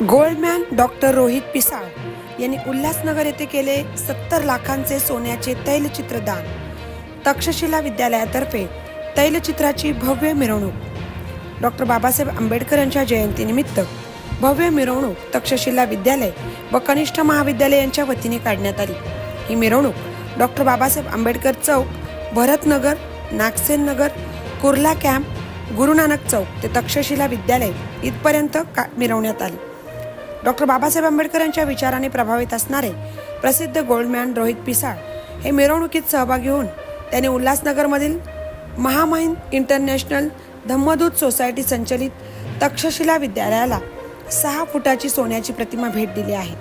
Goldman doctor Rohit Pisal यांनी उल्हासनगर येथे केले सत्तर लाखांचे सोन्याचे तैलचित्र दान तक्षशिला विद्यालयातर्फे तैलचित्राची भव्य मिरवणूक. डॉक्टर बाबासाहेब आंबेडकर यांच्या जयंतीनिमित्त भव्य मिरवणूक तक्षशिला विद्यालय व कनिष्ठ महाविद्यालय यांच्या वतीने काढण्यात आली. ही मिरवणूक डॉक्टर बाबासाहेब आंबेडकर चौक भरतनगर नागसेन नगर कुर्ला कॅम्प गुरुनानक चौक ते तक्षशिला विद्यालय इथपर्यंत का मिरवण्यात आली. डॉक्टर बाबासाहेब आंबेडकरांच्या विचाराने प्रभावित असणारे प्रसिद्ध गोल्डमॅन रोहित पिसाळ हे मिरवणुकीत सहभागी होऊन त्याने उल्हासनगरमधील महामहिन इंटरनॅशनल धम्मदूत सोसायटी संचलित तक्षशिला विद्यालयाला सहा फुटाची सोन्याची प्रतिमा भेट दिली आहे.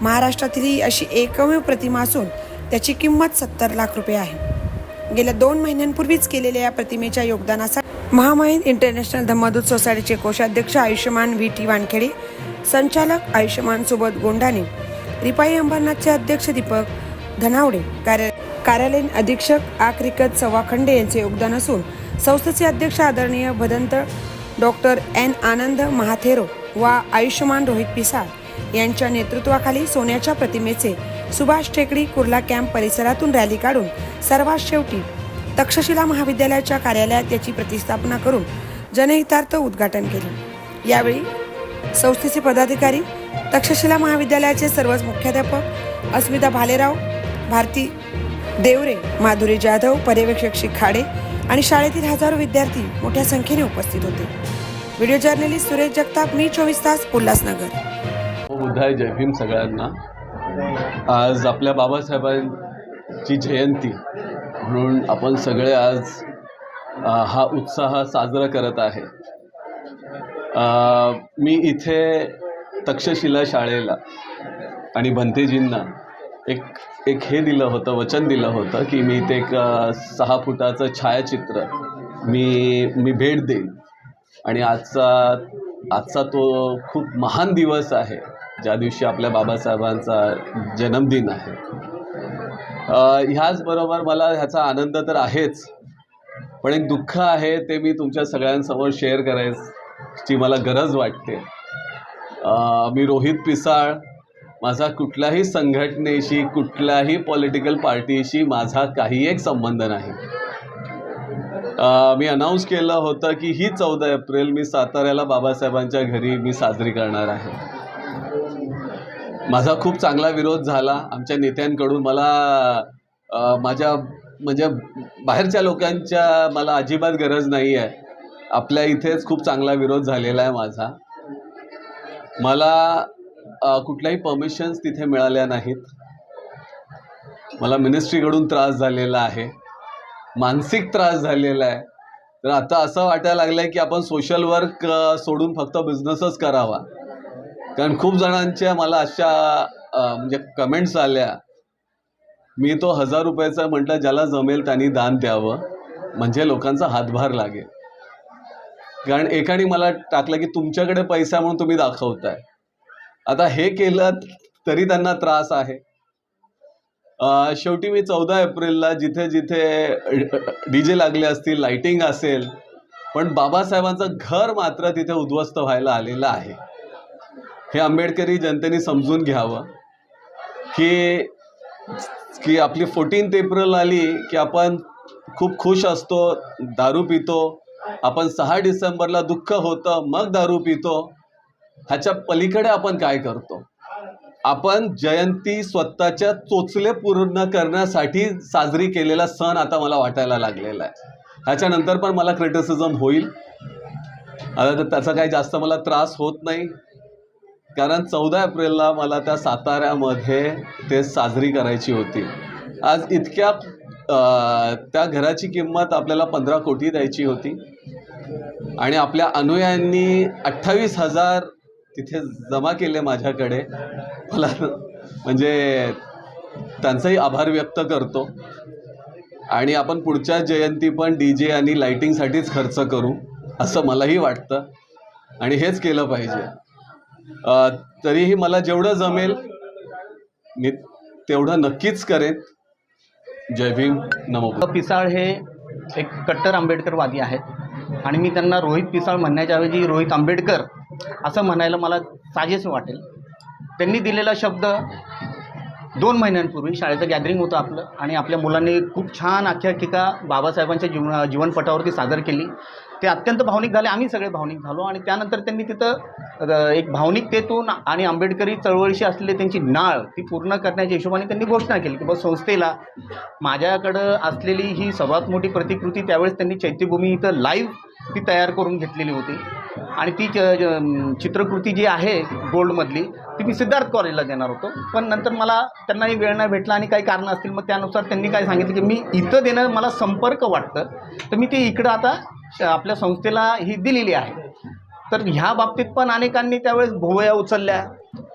महाराष्ट्रातील ही अशी एकमेव प्रतिमा असून त्याची किंमत सत्तर लाख रुपये आहे. गेल्या दोन महिन्यांपूर्वीच केलेल्या या प्रतिमेच्या योगदानासाठी महामहिन इंटरनॅशनल धम्मदूत सोसायटीचे कोषाध्यक्ष आयुष्यमान व्ही टी वानखेडे संचालक आयुष्यमान सुबोध गोंडाने रिपाई अंबरनाथचे अध्यक्ष दीपक धनावडे कार्य कार्यालयीन अधीक्षक आक्रिकत सवाखंडे यांचे योगदान असून संस्थेचे अध्यक्ष आदरणीय भदंत डॉक्टर एन आनंद महाथेरो व आयुष्यमान रोहित पिसाळ यांच्या नेतृत्वाखाली सोन्याच्या प्रतिमेचे सुभाष टेकडी कुर्ला कॅम्प परिसरातून रॅली काढून सर्वात शेवटी तक्षशिला महाविद्यालयाच्या कार्यालयात याची प्रतिस्थापना करून जनहितार्थ उद्घाटन केले. यावेळी संस्थेचे पदाधिकारी तक्षशिला महाविद्यालयाचे सर्वच मुख्याध्यापक अस्मिता भालेराव भारती देवरे माधुरी जाधव पर्यवेक्षक शिखाडे खाडे आणि शाळेतील हजारो विद्यार्थी मोठ्या संख्येने उपस्थित होते. व्हिडिओ जर्नलिस्ट सुरेश जगताप मी चोवीस तास उल्हासनगर. हो, बुद्धाय जय भीम सगळ्यांना. आज आपल्या बाबासाहेबांची जयंती म्हणून आपण सगळे आज हा उत्साह साजरा करत आहे. मी इथे तक्षशिला शाळेला आणि भंतेजींना एक एक हे दिलं होतं वचन दिलं होतं की मी ते एक सहा फुटाचं छायाचित्र मी मी भेट देईन. आणि आजचा आजचा तो खूप महान दिवस आहे ज्या दिवशी आपल्या बाबासाहेबांचा जन्मदिन आहे. ह्याचबरोबर मला ह्याचा आनंद तर आहेच पण एक दुःख आहे ते मी तुमच्या सगळ्यांसमोर शेअर करायचं ची मला गरज वाटते. मी रोहित पिसाळ माझा कुठल्याही संघटनेशी कुठल्याही पॉलिटिकल पार्टीशी माझा काही एक संबंध नाही. मी अनाऊन्स केलं होतं की ही चौदा एप्रिल मी साताऱ्याला बाबासाहेबांच्या घरी मी साजरी करणार आहे. माझा खूप चांगला विरोध झाला. आमच्या नेत्यांकडून मला माझ्या म्हणजे बाहेरच्या लोकांच्या मला अजिबात गरज नाही आहे आपल्या इथेच खूप चांगला विरोध झालेला आहे माझा. मला कुठल्याही परमिशन्स तिथे मिळाल्या नाहीत. मला मिनिस्ट्रीकडून त्रास झालेला आहे. मानसिक त्रास झालेला आहे. तर आता असं वाटायला लागलं आहे की आपण सोशल वर्क सोडून फक्त बिझनेसच करावा. कारण खूप जणांच्या मला अशा म्हणजे कमेंट्स आल्या. मी तो हजार रुपयाचा म्हटलं ज्याला जमेल त्यांनी दान द्यावं. म्हणजे लोकांचा हातभार लागेल. कारण एकाने मला टाकलं की तुमच्याकडे पैसा म्हणून तुम्ही दाखवताय. आता हे केलं तरी त्यांना त्रास आहे. शेवटी मी चौदा एप्रिलला जिथे जिथे डी जे लागले असतील लाइटिंग असेल पण बाबासाहेबांचं घर मात्र तिथे उद्ध्वस्त व्हायला आलेलं आहे. हे आंबेडकरी जनतेने समजून घ्यावं की की आपली फोर्टीन्थ एप्रिल आली की आपण खूप खुश असतो दारू पितो आपण सहा डिसेंबरला दुःख होतं मग दारू पितो ह्याच्या पलीकडे आपण काय करतो? आपण जयंती स्वतःच्या चोचले पूर्ण करण्यासाठी साजरी केलेला सण आता मला वाटायला लागलेला आहे. ह्याच्यानंतर पण मला क्रिटिसिझम होईल. आता तर त्याचा काही जास्त मला त्रास होत नाही. कारण चौदा एप्रिलला मला त्या साताऱ्यामध्ये ते साजरी करायची होती. आज इतक्या त्या घराची किंमत आपल्याला पंधरा कोटी द्यायची होती. आणि आपल्या अनुयायांनी अठ्ठावीस हजार तिथे जमा केले माझ्याकडे. मला म्हणजे त्यांचाही आभार व्यक्त करतो. आणि आपण पुढच्या जयंती पण डी जे आणि लाईटिंगसाठीच खर्च करू असं मलाही वाटतं. आणि हेच केलं पाहिजे. तरीही मला जेवढं जमेल मी तेवढं नक्कीच करेन. जय भीम. नमो पिसाळ हे एक कट्टर आंबेडकरवादी आहेत. आणि मी त्यांना रोहित पिसाळ म्हणण्याच्या ऐवजी रोहित आंबेडकर असं म्हणायला मला साजेसे वाटेल. त्यांनी दिलेला शब्द दोन महिन्यांपूर्वी शाळेचं गॅदरिंग होतं आपलं आणि आपल्या मुलांनी खूप छान आख्यायिका बाबासाहेबांच्या जीवन जीवनपटावरती सादर केली. ते अत्यंत भावनिक झाले. आम्ही सगळे भावनिक झालो आणि त्यानंतर त्यांनी तिथं एक भावनिकतेतून आणि आंबेडकरी चळवळीशी असलेली त्यांची नाळ ती पूर्ण करण्याच्या हिशोबाने त्यांनी घोषणा केली की बस संस्थेला माझ्याकडं असलेली ही सर्वात मोठी प्रतिकृती त्यावेळेस त्यांनी चैत्यभूमी इथं लाईव्ह ती तयार करून घेतलेली होती. आणि ती च चित्रकृती जी आहे गोल्डमधली ती मी सिद्धार्थ कॉलेजला देणार होतो. पण नंतर मला त्यांनाही वेळ नाही भेटला आणि काही कारणं असतील मग त्यानुसार त्यांनी काय सांगितलं की मी इथं देणं मला संपर्क वाटतं. तर मी ती इकडं आता श- आपल्या संस्थेला ही दिलेली आहे. तर ह्या बाबतीत पण अनेकांनी त्यावेळेस भोवया उचलल्या.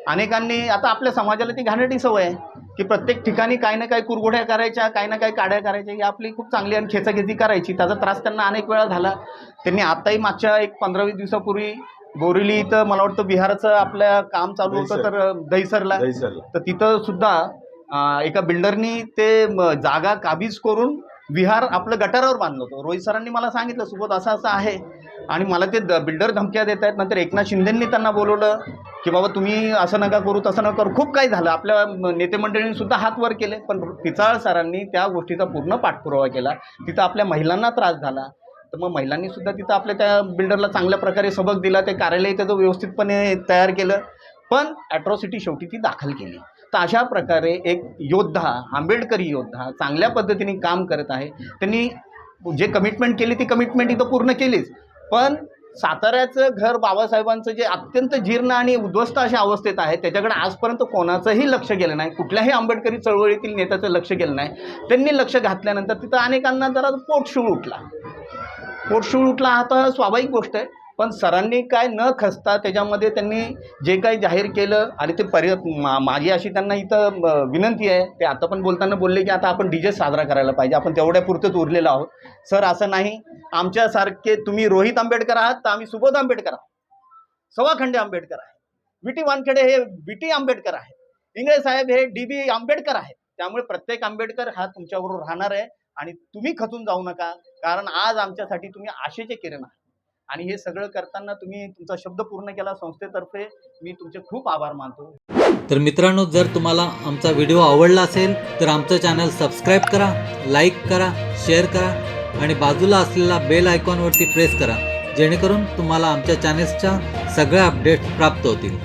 अनेकांनी आता आपल्या समाजाला ती घाणेरडी सवय आहे. की प्रत्येक ठिकाणी काही ना काही कुरघोड्या करायच्या काही ना काही काड्या करायच्या ही आपली खूप चांगली आणि खेचाखेची करायची. त्याचा त्रास त्यांना अनेक वेळा झाला. त्यांनी आताही मागच्या एक पंधरा वीस दिवसापूर्वी बोरिवली इथं मला वाटतं बिहारचं आपलं काम चालू होतं. तर दहीसरला. तर तिथं सुद्धा एका बिल्डरनी ते जागा काबीज करून विहार आपलं गटारावर बांधलं होतं. रोहित सरांनी मला सांगितलं सुबोध असं असं आहे. आणि मला ते द बिल्डर धमक्या देत आहेत. नंतर एकनाथ शिंदेंनी त्यांना बोलवलं की बाबा तुम्ही असं नका करू तसं नका करू. खूप काही झालं. आपल्या नेतेमंडळींनीसुद्धा नेते हात वर केले पण पिचाळ सरांनी त्या गोष्टीचा पूर्ण पाठपुरावा केला. तिथं आपल्या महिलांना त्रास झाला. तर मग महिलांनीसुद्धा तिथं आपल्या त्या बिल्डरला चांगल्या प्रकारे सबक दिला. ते कार्यालय त्याचं व्यवस्थितपणे तयार केलं. पण ॲट्रॉसिटी शेवटी ती दाखल केली. तर अशा प्रकारे एक योद्धा आंबेडकरी योद्धा चांगल्या पद्धतीने काम करत आहे. त्यांनी जे कमिटमेंट केली ती कमिटमेंट इथं पूर्ण केलीच. पण साताऱ्याचं घर बाबासाहेबांचं जे अत्यंत जीर्ण आणि उद्ध्वस्त अशा अवस्थेत आहे त्याच्याकडे आजपर्यंत कोणाचंही लक्ष गेलं नाही. कुठल्याही आंबेडकरी चळवळीतील नेत्याचं लक्ष गेलं नाही. त्यांनी लक्ष घातल्यानंतर तिथं अनेकांना जरा पोटशूळ उठला. पोटशूळ उठला हा तर स्वाभाविक गोष्ट आहे. पण सरांनी काय न खसता त्याच्यामध्ये त्यांनी जे काही जाहीर केलं आणि ते परि मा माझी अशी त्यांना इथं विनंती आहे. ते आता पण बोलताना बोलले की आता आपण डी जे साजरा करायला पाहिजे. आपण तेवढ्यापुरतंच उरलेलो आहोत. सर असं नाही. आमच्यासारखे तुम्ही रोहित आंबेडकर आहात तर आम्ही सुबोध आंबेडकर आहोत. सवाखंडे आंबेडकर आहे बी टी वानखेडे हे बी टी आंबेडकर आहे इंगळे साहेब हे डी बी आंबेडकर आहेत. त्यामुळे प्रत्येक आंबेडकर हा तुमच्याबरोबर राहणार आहे आणि तुम्ही खचून जाऊ नका. कारण आज आमच्यासाठी तुम्ही आशेचे किरण आहात. आणि हे सगळं करताना तुम्ही तुमचा शब्द पूर्ण केला संस्थेतर्फे मी तुमचे खूप आभार मानतो. तर मित्रांनो जर तुम्हाला आमचा व्हिडिओ आवडला असेल तर आमचं चॅनल सबस्क्राईब करा लाईक करा शेअर करा आणि बाजूला असलेला बेल आयकॉनवरती प्रेस करा जेणेकरून तुम्हाला आमच्या चॅनेल्सच्या सगळ्या अपडेट्स प्राप्त होतील.